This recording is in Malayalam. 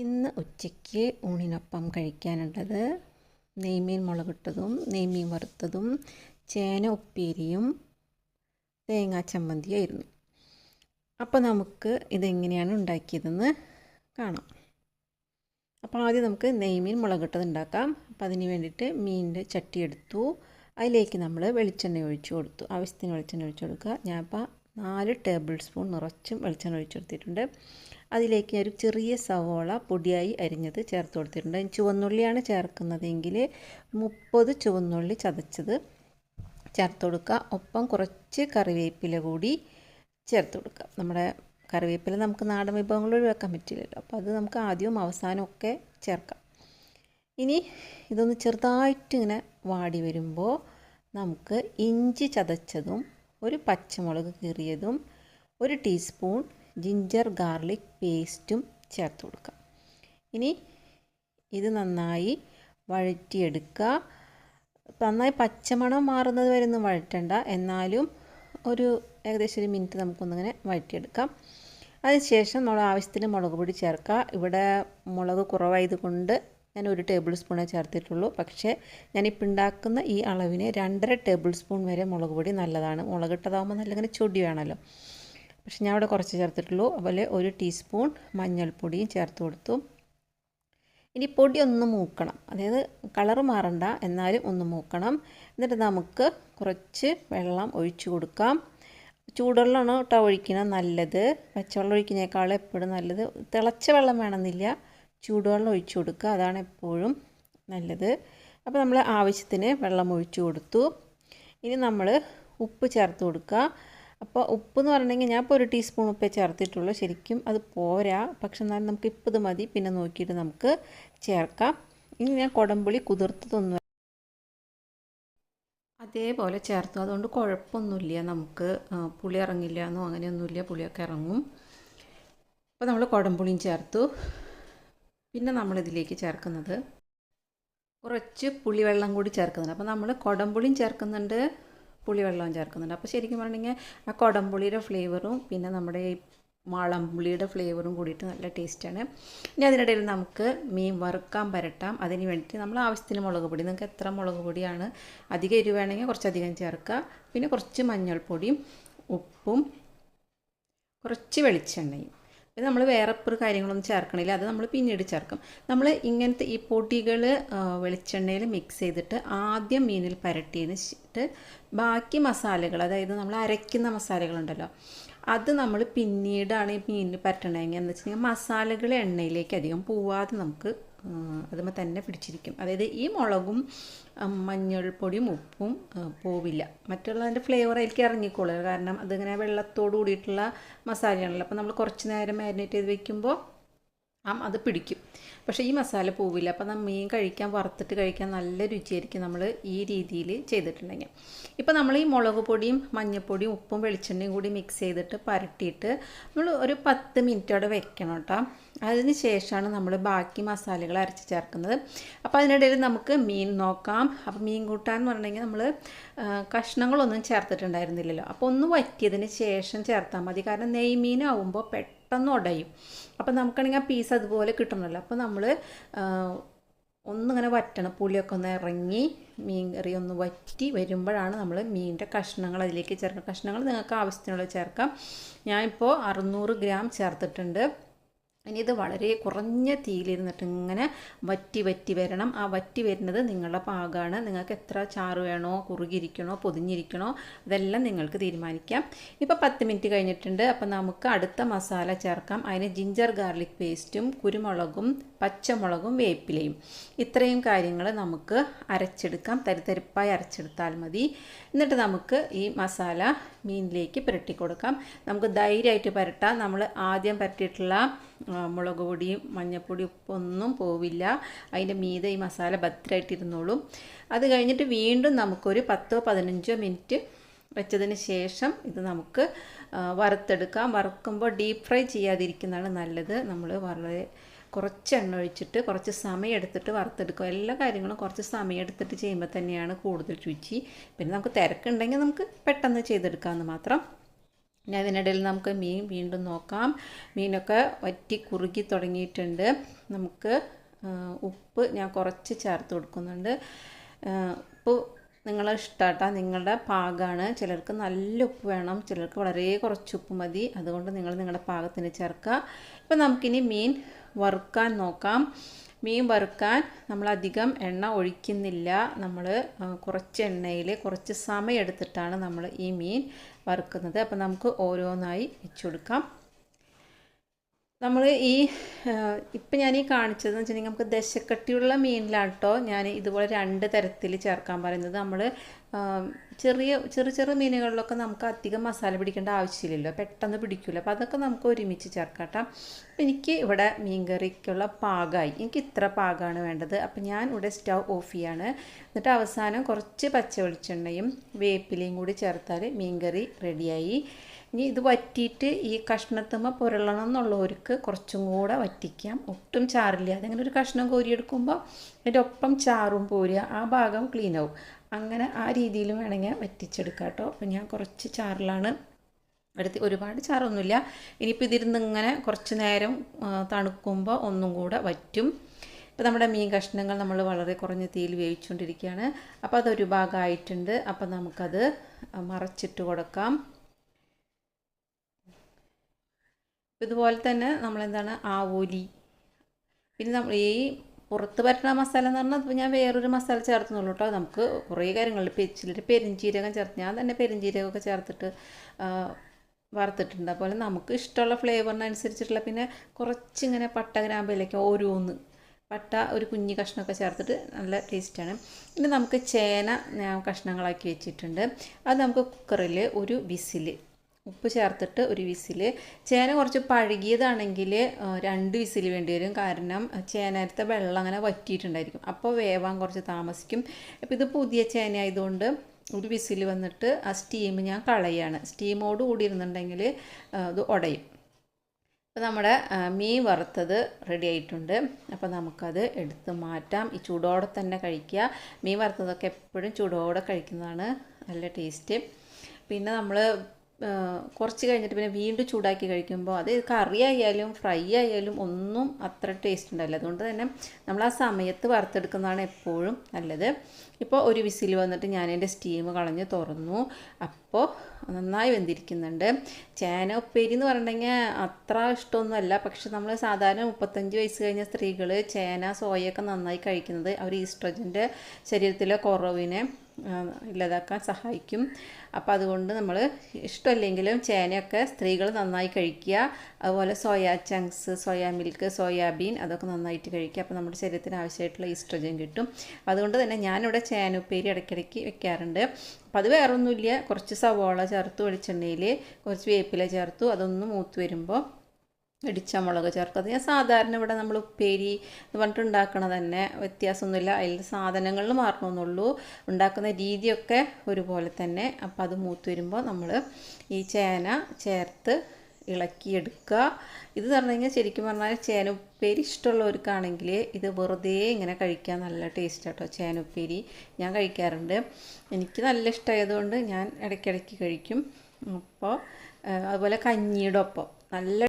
ഇന്ന് ഉച്ചയ്ക്ക് ഊണിനൊപ്പം കഴിക്കാനുള്ളത് നെയ്മീൻ മുളകിട്ടതും നെയ്മീൻ വറുത്തതും ചേന ഉപ്പേരിയും തേങ്ങാ ചമ്മന്തിയായിരുന്നു അപ്പോൾ നമുക്ക് ഇതെങ്ങനെയാണ് ഉണ്ടാക്കിയതെന്ന് കാണാം. അപ്പോൾ ആദ്യം നമുക്ക് നെയ്മീൻ മുളകിട്ടത് ഉണ്ടാക്കാം. അപ്പോൾ അതിന് വേണ്ടിയിട്ട് മീനിന്റെ ചട്ടി എടുത്തു. അതിലേക്ക് നമ്മൾ വെളിച്ചെണ്ണ ഒഴിച്ചു കൊടുത്തു. ആവശ്യത്തിന് വെളിച്ചെണ്ണ ഒഴിച്ചു കൊടുക്കുക. ഞാനിപ്പോൾ നാല് ടേബിൾ സ്പൂൺ നിറച്ചും വെളിച്ചെണ്ണ ഒഴിച്ചു കൊടുത്തിട്ടുണ്ട്. അതിലേക്ക് ഒരു ചെറിയ സവോള പൊടിയായി അരിഞ്ഞത് ചേർത്ത് കൊടുത്തിട്ടുണ്ട്. ചുവന്നുള്ളിയാണ് ചേർക്കുന്നതെങ്കിൽ മുപ്പത് ചുവന്നുള്ളി ചതച്ചത് ചേർത്ത് കൊടുക്കുക. ഒപ്പം കുറച്ച് കറിവേപ്പില കൂടി ചേർത്ത് കൊടുക്കുക. നമ്മുടെ കറിവേപ്പില നമുക്ക് നാടൻ വിഭവങ്ങൾ ഒഴിവാക്കാൻ പറ്റില്ലല്ലോ. അപ്പോൾ അത് നമുക്ക് ആദ്യവും അവസാനമൊക്കെ ചേർക്കാം. ഇനി ഇതൊന്ന് ചെറുതായിട്ട് ഇങ്ങനെ വാടി വരുമ്പോൾ നമുക്ക് ഇഞ്ചി ചതച്ചതും ഒരു പച്ചമുളക് കീറിയതും ഒരു ടീസ്പൂൺ ജിഞ്ചർ ഗാർലിക് പേസ്റ്റും ചേർത്ത് കൊടുക്കുക. ഇനി ഇത് നന്നായി വഴറ്റിയെടുക്കുക. നന്നായി പച്ചമണം മാറുന്നത് വരെ ഒന്നും വഴറ്റണ്ട. എന്നാലും ഒരു ഏകദേശം ഒരു മിനിറ്റ് നമുക്കൊന്നിങ്ങനെ വഴറ്റിയെടുക്കാം. അതിനുശേഷം നമ്മൾ ആവശ്യത്തിന് മുളക് പൊടി ചേർക്കുക. ഇവിടെ മുളക് കുറവായതുകൊണ്ട് ഞാൻ ഒരു ടേബിൾ സ്പൂണേ ചേർത്തിട്ടുള്ളൂ. പക്ഷേ ഞാനിപ്പോൾ ഉണ്ടാക്കുന്ന ഈ അളവിന് രണ്ടര ടേബിൾ സ്പൂൺ വരെ മുളക് പൊടി നല്ലതാണ്. മുളകിട്ടതാകുമ്പോൾ നല്ല ഇങ്ങനെ ചൊടി വേണമല്ലോ. പക്ഷെ ഞാൻ അവിടെ കുറച്ച് ചേർത്തിട്ടുള്ളൂ. അതുപോലെ ഒരു ടീസ്പൂൺ മഞ്ഞൾപ്പൊടിയും ചേർത്ത് കൊടുത്തു. ഇനി പൊടി ഒന്ന് മൂക്കണം. അതായത് കളറ് മാറണ്ട എന്നാലും ഒന്ന് മൂക്കണം. എന്നിട്ട് നമുക്ക് കുറച്ച് വെള്ളം ഒഴിച്ചു കൊടുക്കാം. ചൂടുവെള്ളമാണ് കേട്ടോ ഒഴിക്കുന്നത് നല്ലത്. പച്ചവെള്ളം ഒഴിക്കുന്നതിനേക്കാളും എപ്പോഴും നല്ലത്. തിളച്ച വെള്ളം വേണമെന്നില്ല. ചൂടുവെള്ളം ഒഴിച്ചു കൊടുക്കുക. അതാണ് എപ്പോഴും നല്ലത്. അപ്പോൾ നമ്മൾ ആവശ്യത്തിന് വെള്ളം ഒഴിച്ചു കൊടുത്തു. ഇനി നമ്മൾ ഉപ്പ് ചേർത്ത് കൊടുക്കുക. അപ്പോൾ ഉപ്പ് എന്ന് പറഞ്ഞിട്ടുണ്ടെങ്കിൽ ഞാൻ ഇപ്പോൾ ഒരു ടീസ്പൂൺ ഉപ്പേ ചേർത്തിട്ടുള്ളൂ. ശരിക്കും അത് പോരാ. പക്ഷെ എന്നാലും നമുക്ക് ഇപ്പോൾ ഇത് മതി. പിന്നെ നോക്കിയിട്ട് നമുക്ക് ചേർക്കാം. ഇനി ഞാൻ കുടംപുളി കുതിർത്തതൊന്നും അതേപോലെ ചേർത്തു. അതുകൊണ്ട് കുഴപ്പമൊന്നുമില്ല. നമുക്ക് പുളി ഇറങ്ങില്ല എന്നോ അങ്ങനെയൊന്നുമില്ല. പുളിയൊക്കെ ഇറങ്ങും. അപ്പോൾ നമ്മൾ കുടംപുളിയും ചേർത്തു. പിന്നെ നമ്മളിതിലേക്ക് ചേർക്കുന്നത് കുറച്ച് പുളിവെള്ളം കൂടി ചേർക്കുന്നുണ്ട്. അപ്പോൾ നമ്മൾ കുടംപുളിയും ചേർക്കുന്നുണ്ട്. പുളിവെള്ളവും ചേർക്കുന്നുണ്ട്. അപ്പോൾ ശരിക്കും പറഞ്ഞിട്ടുണ്ടെങ്കിൽ ആ കുടംപുളിയുടെ ഫ്ലേവറും പിന്നെ നമ്മുടെ ഈ മാളംപുളിയുടെ ഫ്ലേവറും കൂടിയിട്ട് നല്ല ടേസ്റ്റാണ് ഇനി അതിനിടയിൽ നമുക്ക് മീൻ വറുക്കാൻ പരട്ടാം. അതിന് വേണ്ടിയിട്ട് നമ്മൾ ആവശ്യത്തിന് മുളക് പൊടി. നിങ്ങൾക്ക് എത്ര മുളക് പൊടിയാണ് അധികം എരിവ് വേണമെങ്കിൽ കുറച്ചധികം ചേർക്കുക. പിന്നെ കുറച്ച് മഞ്ഞൾപ്പൊടിയും ഉപ്പും കുറച്ച് വെളിച്ചെണ്ണയും. ഇത് നമ്മൾ വേറെ ഒരു കാര്യങ്ങളൊന്നും ചേർക്കണില്ല. അത് നമ്മൾ പിന്നീട് ചേർക്കും. നമ്മൾ ഇങ്ങനത്തെ ഈ പൊടികൾ വെളിച്ചെണ്ണയിൽ മിക്സ് ചെയ്തിട്ട് ആദ്യം മീനിൽ പരട്ടിയതിന് ബാക്കി മസാലകൾ അതായത് നമ്മൾ അരയ്ക്കുന്ന മസാലകളുണ്ടല്ലോ. അത് നമ്മൾ പിന്നീടാണ് ഈ മീനിന് പരട്ടണമെങ്കിൽ എന്ന് വെച്ചിട്ടുണ്ടെങ്കിൽ മസാലകൾ എണ്ണയിലേക്ക് അധികം പോവാതെ നമുക്ക് അതുമ്പോൾ തന്നെ പിടിച്ചിരിക്കും. അതായത് ഈ മുളകും മഞ്ഞൾപ്പൊടിയും ഉപ്പും പോവില്ല. മറ്റുള്ളതിന്റെ ഫ്ലേവർ അതിലേക്ക് ഇറങ്ങിക്കോളുക. കാരണം അതിങ്ങനെ വെള്ളത്തോട് കൂടിയിട്ടുള്ള മസാലയാണല്ലോ. അപ്പോൾ നമ്മൾ കുറച്ച് നേരം മാരിനേറ്റ് ചെയ്ത് വെക്കുമ്പോൾ അത് പിടിക്കും. പക്ഷേ ഈ മസാല പോവില്ല. അപ്പോൾ നമ്മൾ മീൻ കഴിക്കാൻ വറുത്തിട്ട് കഴിക്കാൻ നല്ല രുചിയായിരിക്കും നമ്മൾ ഈ രീതിയിൽ ചെയ്തിട്ടുണ്ടെങ്കിൽ. ഇപ്പോൾ നമ്മൾ ഈ മുളക് പൊടിയും മഞ്ഞൾപ്പൊടിയും ഉപ്പും വെളിച്ചെണ്ണയും കൂടി മിക്സ് ചെയ്തിട്ട് പരട്ടിയിട്ട് നമ്മൾ ഒരു പത്ത് മിനിറ്റ് അവിടെ വെക്കണം കേട്ടോ അതിന് ശേഷമാണ് നമ്മൾ ബാക്കി മസാലകൾ അരച്ച് ചേർക്കുന്നത്. അപ്പോൾ അതിനിടയിൽ നമുക്ക് മീൻ നോക്കാം. അപ്പോൾ മീൻ കൂട്ടാൻ എന്ന് പറഞ്ഞിട്ടുണ്ടെങ്കിൽ നമ്മൾ കഷ്ണങ്ങളൊന്നും ചേർത്തിട്ടുണ്ടായിരുന്നില്ലല്ലോ. അപ്പോൾ ഒന്ന് വറ്റിയതിന് ശേഷം ചേർത്താൽ മതി. കാരണം നെയ്മീനാവുമ്പോൾ പെട്ടെന്ന് ഉടയും. അപ്പോൾ നമുക്കാണെങ്കിൽ ആ പീസ് അതുപോലെ കിട്ടണമല്ലോ അപ്പോൾ നമ്മൾ ഒന്നിങ്ങനെ വറ്റണം. പുളിയൊക്കെ ഒന്ന് ഇറങ്ങി മീൻ കറി ഒന്ന് വറ്റി വരുമ്പോഴാണ് നമ്മൾ മീനിന്റെ കഷ്ണങ്ങൾ അതിലേക്ക് ചേർക്കുക. കഷ്ണങ്ങൾ നിങ്ങൾക്ക് ആവശ്യത്തിനുള്ള ചേർക്കാം. ഞാനിപ്പോൾ അറുന്നൂറ് ഗ്രാം ചേർത്തിട്ടുണ്ട്. ഇനി ഇത് വളരെ കുറഞ്ഞ തീയിലിരുന്നിട്ട് ഇങ്ങനെ വറ്റി വറ്റി വരണം. ആ വറ്റി വരുന്നത് നിങ്ങളുടെ പാകമാണ് നിങ്ങൾക്ക് എത്ര ചാറ് വേണോ കുറുകിയിരിക്കണോ പൊതിഞ്ഞിരിക്കണോ ഇതെല്ലാം നിങ്ങൾക്ക് തീരുമാനിക്കാം. ഇപ്പോൾ പത്ത് മിനിറ്റ് കഴിഞ്ഞിട്ടുണ്ട്. അപ്പോൾ നമുക്ക് അടുത്ത മസാല ചേർക്കാം. അതിന് ജിഞ്ചർ ഗാർലിക് പേസ്റ്റും കുരുമുളകും പച്ചമുളകും വേപ്പിലയും. ഇത്രയും കാര്യങ്ങൾ നമുക്ക് അരച്ചെടുക്കാം. തരിതരിപ്പായി അരച്ചെടുത്താൽ മതി. എന്നിട്ട് നമുക്ക് ഈ മസാല മീനിലേക്ക് പുരട്ടി കൊടുക്കാം നമുക്ക് ധൈര്യമായിട്ട് പുരട്ടാം. നമ്മൾ ആദ്യം പരട്ടിയിട്ടുള്ള മുളക് പൊടിയും മഞ്ഞൾപ്പൊടി ഒന്നും പോവില്ല. അതിന്റെ മീതെ ഈ മസാല ഭദ്രമായിട്ടിരുന്നോളും അത് കഴിഞ്ഞിട്ട് വീണ്ടും നമുക്കൊരു പത്തോ പതിനഞ്ചോ മിനിറ്റ് വെച്ചതിന് ശേഷം ഇത് നമുക്ക് വറുത്തെടുക്കാം. വറുക്കുമ്പോൾ ഡീപ്പ് ഫ്രൈ ചെയ്യാതിരിക്കുന്നതാണ് നല്ലത്. നമ്മൾ വളരെ കുറച്ച് എണ്ണ ഒഴിച്ചിട്ട് കുറച്ച് സമയം എടുത്തിട്ട് വറുത്തെടുക്കുക. എല്ലാ കാര്യങ്ങളും കുറച്ച് സമയം എടുത്തിട്ട് ചെയ്യുമ്പോൾ തന്നെയാണ് കൂടുതൽ രുചി. പിന്നെ നമുക്ക് തിരക്കുണ്ടെങ്കിൽ നമുക്ക് പെട്ടെന്ന് ചെയ്തെടുക്കാമെന്ന് മാത്രം. ഇനി അതിനിടയിൽ നമുക്ക് മീൻ വീണ്ടും നോക്കാം. മീനൊക്കെ വറ്റി കുറുകി തുടങ്ങിയിട്ടുണ്ട്. നമുക്ക് ഉപ്പ് ഞാൻ കുറച്ച് ചേർത്ത് കൊടുക്കുന്നുണ്ട്. ഉപ്പ് നിങ്ങളെ ഇഷ്ടമാട്ടാ നിങ്ങളുടെ പാകമാണ് ചിലർക്ക് നല്ല ഉപ്പ് വേണം. ചിലർക്ക് വളരെ കുറച്ച് ഉപ്പ് മതി. അതുകൊണ്ട് നിങ്ങൾ നിങ്ങളുടെ പാകത്തിന് ചേർക്കുക. ഇപ്പം നമുക്കിനി മീൻ വറുക്കാൻ നോക്കാം. മീൻ വറുക്കാൻ നമ്മളധികം എണ്ണ ഒഴിക്കുന്നില്ല. നമ്മൾ കുറച്ച് എണ്ണയിൽ കുറച്ച് സമയം എടുത്തിട്ടാണ് നമ്മൾ ഈ മീൻ വറുക്കുന്നത്. അപ്പം നമുക്ക് ഓരോന്നായി വെച്ചു കൊടുക്കാം. നമ്മൾ ഈ ഇപ്പം ഞാൻ ഈ കാണിച്ചതെന്ന് വെച്ചിട്ടുണ്ടെങ്കിൽ നമുക്ക് ദശക്കട്ടിയുള്ള മീനിലാണ് കേട്ടോ ഞാൻ ഇതുപോലെ രണ്ട് തരത്തിൽ ചേർക്കാൻ പറയുന്നത്. നമ്മൾ ചെറിയ ചെറു ചെറിയ മീനുകളിലൊക്കെ നമുക്ക് അധികം മസാല പിടിക്കേണ്ട ആവശ്യമില്ലല്ലോ. പെട്ടെന്ന് പിടിക്കില്ല അപ്പോൾ അതൊക്കെ നമുക്ക് ഒരുമിച്ച് ചേർക്കാം കേട്ടോ അപ്പം എനിക്ക് ഇവിടെ മീൻ കറിക്കുള്ള പാകമായി എനിക്ക് ഇത്ര പാകമാണ് വേണ്ടത്. അപ്പോൾ ഞാൻ ഇവിടെ സ്റ്റൗ ഓഫ് ചെയ്യാണ്. എന്നിട്ട് അവസാനം കുറച്ച് പച്ച വെളിച്ചെണ്ണയും വേപ്പിലയും കൂടി ചേർത്താൽ മീൻ കറി റെഡിയായി. ഇനി ഇത് വറ്റിയിട്ട് ഈ കഷ്ണത്തുമ്മ പുരളണം എന്നുള്ളവർക്ക് കുറച്ചും കൂടെ വറ്റിക്കാം. ഒട്ടും ചാറില്ല. അതങ്ങനെ ഒരു കഷ്ണം കോരിയെടുക്കുമ്പോൾ അതിന്റെ ഒപ്പം ചാറും പോരുക. ആ ഭാഗം ക്ലീൻ ആവും. അങ്ങനെ ആ രീതിയിലും വേണമെങ്കിൽ വറ്റിച്ചെടുക്കാം കേട്ടോ. അപ്പം ഞാൻ കുറച്ച് ചാറിലാണ്. എടുത്ത് ഒരുപാട് ചാറൊന്നുമില്ല. ഇനിയിപ്പോൾ ഇതിരുന്ന് ഇങ്ങനെ കുറച്ച് നേരം തണുക്കുമ്പോൾ ഒന്നും കൂടെ വറ്റും. ഇപ്പോൾ നമ്മുടെ മീൻ കഷ്ണങ്ങൾ നമ്മൾ വളരെ കുറഞ്ഞ തീയിൽ വേവിച്ചുകൊണ്ടിരിക്കുകയാണ്. അപ്പോൾ അതൊരു ഭാഗമായിട്ടുണ്ട്. അപ്പോൾ നമുക്കത് മറച്ചിട്ട് കൊടുക്കാം. ഇതുപോലെ തന്നെ നമ്മളെന്താണ് ആവോലി പിന്നെ നമ്മൾ ഈ പുറത്ത് പറ്റുന്ന മസാല എന്ന് പറഞ്ഞാൽ ഞാൻ വേറൊരു മസാല ചേർത്തുന്നുള്ളൂ കേട്ടോ. നമുക്ക് കുറേ കാര്യങ്ങളിൽ ചിലർ പെരിഞ്ചീരകം ചേർത്ത് ഞാൻ തന്നെ പെരിഞ്ചീരകമൊക്കെ ചേർത്തിട്ട് വറുത്തിട്ടുണ്ട്. അതുപോലെ നമുക്ക് ഇഷ്ടമുള്ള ഫ്ലേവറിനനുസരിച്ചിട്ടുള്ള പിന്നെ കുറച്ചിങ്ങനെ പട്ട ഗ്രാമ്പയിലേക്ക് ഓരോന്ന് പട്ട ഒരു കുഞ്ഞു കഷ്ണമൊക്കെ ചേർത്തിട്ട് നല്ല ടേസ്റ്റാണ് പിന്നെ നമുക്ക് ചേന കഷ്ണങ്ങളാക്കി വെച്ചിട്ടുണ്ട്. അത് നമുക്ക് കുക്കറിൽ ഒരു വിസിൽ ഉപ്പ് ചേർത്തിട്ട് ഒരു വിസിൽ ചേന കുറച്ച് പഴകിയതാണെങ്കിൽ രണ്ട് വിസിൽ വേണ്ടി വരും. കാരണം ചേനയത്തെ വെള്ളം അങ്ങനെ വറ്റിയിട്ടുണ്ടായിരിക്കും. അപ്പോൾ വേവാൻ കുറച്ച് താമസിക്കും. അപ്പോൾ ഇത് പുതിയ ചേന ആയതുകൊണ്ട് ഒരു വിസിൽ വന്നിട്ട് ആ സ്റ്റീം ഞാൻ കളയാണ്. സ്റ്റീമോട് കൂടി ഇരുന്നുണ്ടെങ്കിൽ ഇത് ഉടയും. അപ്പോൾ നമ്മുടെ മീൻ വറുത്തത് റെഡി ആയിട്ടുണ്ട്. അപ്പോൾ നമുക്കത് എടുത്ത് മാറ്റാം. ഈ ചൂടോടെ തന്നെ കഴിക്കുക. മീൻ വറുത്തതൊക്കെ എപ്പോഴും ചൂടോടെ കഴിക്കുന്നതാണ് നല്ല ടേസ്റ്റ് പിന്നെ നമ്മൾ കുറച്ച് കഴിഞ്ഞിട്ട് പിന്നെ വീണ്ടും ചൂടാക്കി കഴിക്കുമ്പോൾ അത് കറി ആയാലും ഫ്രൈ ആയാലും ഒന്നും അത്ര ടേസ്റ്റ് ഉണ്ടാവില്ല. അതുകൊണ്ട് തന്നെ നമ്മൾ ആ സമയത്ത് വറുത്തെടുക്കുന്നതാണ് എപ്പോഴും നല്ലത്. ഇപ്പോൾ ഒരു വിസിൽ വന്നിട്ട് ഞാൻ എന്റെ സ്റ്റീം കളഞ്ഞ് തുറന്നു. അപ്പോൾ നന്നായി വെന്തിരിക്കുന്നുണ്ട്. ചേന ഉപ്പേരി എന്ന് പറഞ്ഞിട്ടുണ്ടെങ്കിൽ അത്ര ഇഷ്ടമൊന്നുമല്ല. പക്ഷെ നമ്മൾ സാധാരണ മുപ്പത്തഞ്ച് വയസ്സ് കഴിഞ്ഞ സ്ത്രീകൾ ചേന സോയൊക്കെ നന്നായി കഴിക്കുന്നത് അവർ ഈസ്ട്രജന്റെ ശരീരത്തിലെ കുറവിനെ ഇല്ലാതാക്കാൻ സഹായിക്കും. അപ്പോൾ അതുകൊണ്ട് നമ്മൾ ഇഷ്ടമല്ലെങ്കിലും ചേനയൊക്കെ സ്ത്രീകൾ നന്നായി കഴിക്കുക. അതുപോലെ soya chunks soya milk soyabean അതൊക്കെ നന്നായിട്ട് കഴിക്കുക. അപ്പോൾ നമ്മുടെ ശരീരത്തിന് ആവശ്യമായിട്ടുള്ള ഈസ്ട്രജൻ കിട്ടും. അതുകൊണ്ട് തന്നെ ഞാനിവിടെ ചേന ഉപ്പേരി ഇടയ്ക്കിടയ്ക്ക് വെക്കാറുണ്ട്. അപ്പോൾ അത് വേറൊന്നുമില്ല. കുറച്ച് സവോള ചേർത്തു വെളിച്ചെണ്ണയിൽ കുറച്ച് വേപ്പില ചേർത്തു അതൊന്ന് മൂത്ത് വരുമ്പോൾ ഇടിച്ച മുളക് ചേർക്കുക അത് ഞാൻ സാധാരണ ഇവിടെ നമ്മൾ ഉപ്പേരി എന്ന് പറഞ്ഞിട്ട് ഉണ്ടാക്കണത് തന്നെ വ്യത്യാസമൊന്നുമില്ല. അതിൽ സാധനങ്ങളിൽ മാറണമെന്നുള്ളൂ. ഉണ്ടാക്കുന്ന രീതിയൊക്കെ ഒരുപോലെ തന്നെ. അപ്പോൾ അത് മൂത്ത് വരുമ്പോൾ നമ്മൾ ഈ ചേന ചേർത്ത് ഇളക്കിയെടുക്കുക. ഇത് പറഞ്ഞു കഴിഞ്ഞാൽ ശരിക്കും പറഞ്ഞാൽ ചേന ഉപ്പേരി ഇഷ്ടമുള്ളവർക്കാണെങ്കിൽ ഇത് വെറുതെ ഇങ്ങനെ കഴിക്കാൻ നല്ല ടേസ്റ്റ് കേട്ടോ ചേന ഉപ്പേരി ഞാൻ കഴിക്കാറുണ്ട്. എനിക്ക് നല്ല ഇഷ്ടമായതുകൊണ്ട് ഞാൻ ഇടയ്ക്കിടയ്ക്ക് കഴിക്കും. അപ്പോൾ അതുപോലെ കഞ്ഞിയുടെ ഒപ്പം നല്ല